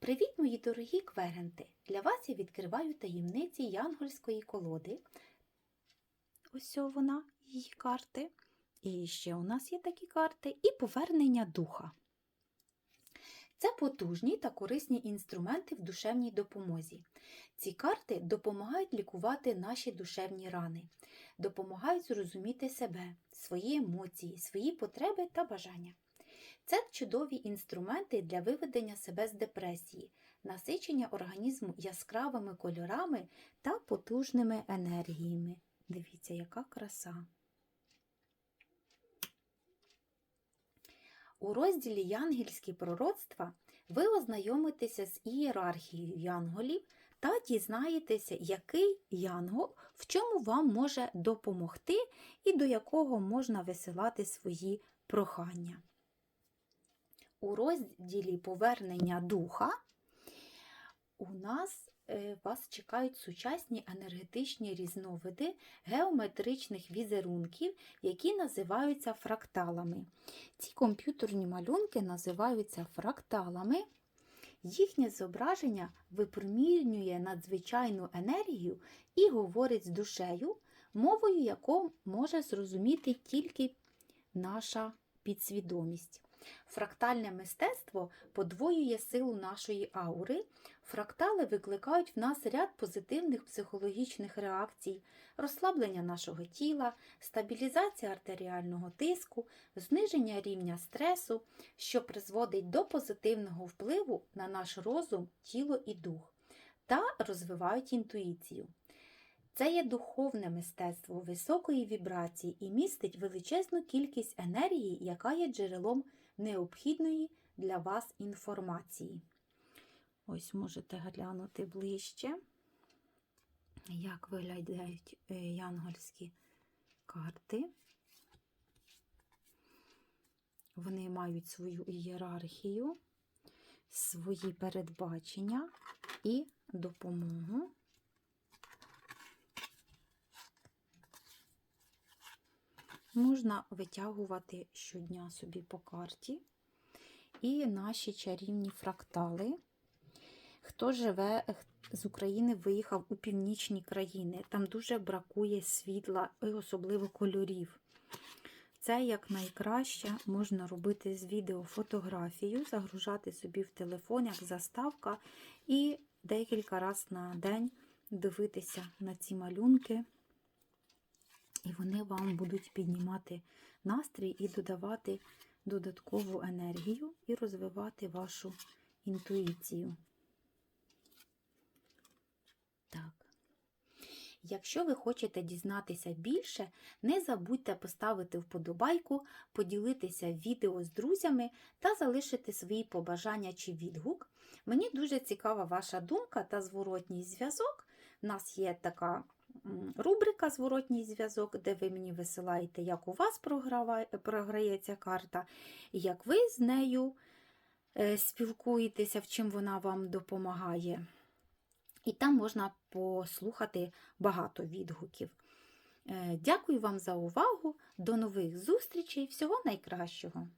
Привіт, мої дорогі кверенти! Для вас я відкриваю таємниці янгольської колоди. Ось вона, її карти. І ще у нас є такі карти, і повернення духа. Це потужні та корисні інструменти в душевній допомозі. Ці карти допомагають лікувати наші душевні рани, допомагають зрозуміти себе, свої емоції, свої потреби та бажання. Це чудові інструменти для виведення себе з депресії, насичення організму яскравими кольорами та потужними енергіями. Дивіться, яка краса. У розділі Янгельські пророцтва ви ознайомитеся з ієрархією янголів та дізнаєтеся, який янгол в чому вам може допомогти і до якого можна висилати свої прохання. У розділі Повернення духа у нас е, вас чекають сучасні енергетичні різновиди геометричних візерунків, які називаються фракталами. Ці комп'ютерні малюнки називаються фракталами. Їхнє зображення випромінює надзвичайну енергію і говорить з душею, мовою яку може зрозуміти тільки наша підсвідомість. Фрактальне мистецтво подвоює силу нашої аури. Фрактали викликають в нас ряд позитивних психологічних реакцій, розслаблення нашого тіла, стабілізація артеріального тиску, зниження рівня стресу, що призводить до позитивного впливу на наш розум, тіло і дух, та розвивають інтуїцію. Це є духовне мистецтво високої вібрації і містить величезну кількість енергії, яка є джерелом необхідної для вас інформації. Ось можете глянути ближче, як виглядають е, янгольські карти. Вони мають свою ієрархію, свої передбачення і допомогу. Можна витягувати щодня собі по карті. І наші чарівні фрактали. Хто живе з України, виїхав у північні країни. Там дуже бракує світла і особливо кольорів. Це як найкраще можна робити з відео фотографію, загружати собі в телефон, як заставка, і декілька разів на день дивитися на ці малюнки. І вони вам будуть піднімати настрій і додавати додаткову енергію і розвивати вашу інтуїцію. Так. Якщо ви хочете дізнатися більше, не забудьте поставити вподобайку, поділитися відео з друзями та залишити свої побажання чи відгук. Мені дуже цікава ваша думка та зворотній зв'язок. У нас є така рубрика Зворотній зв'язок, де ви мені висилаєте, як у вас програється карта, як ви з нею е, спілкуєтеся, в чим вона вам допомагає. І там можна послухати багато відгуків. Е, дякую вам за увагу. До нових зустрічей. Всього найкращого!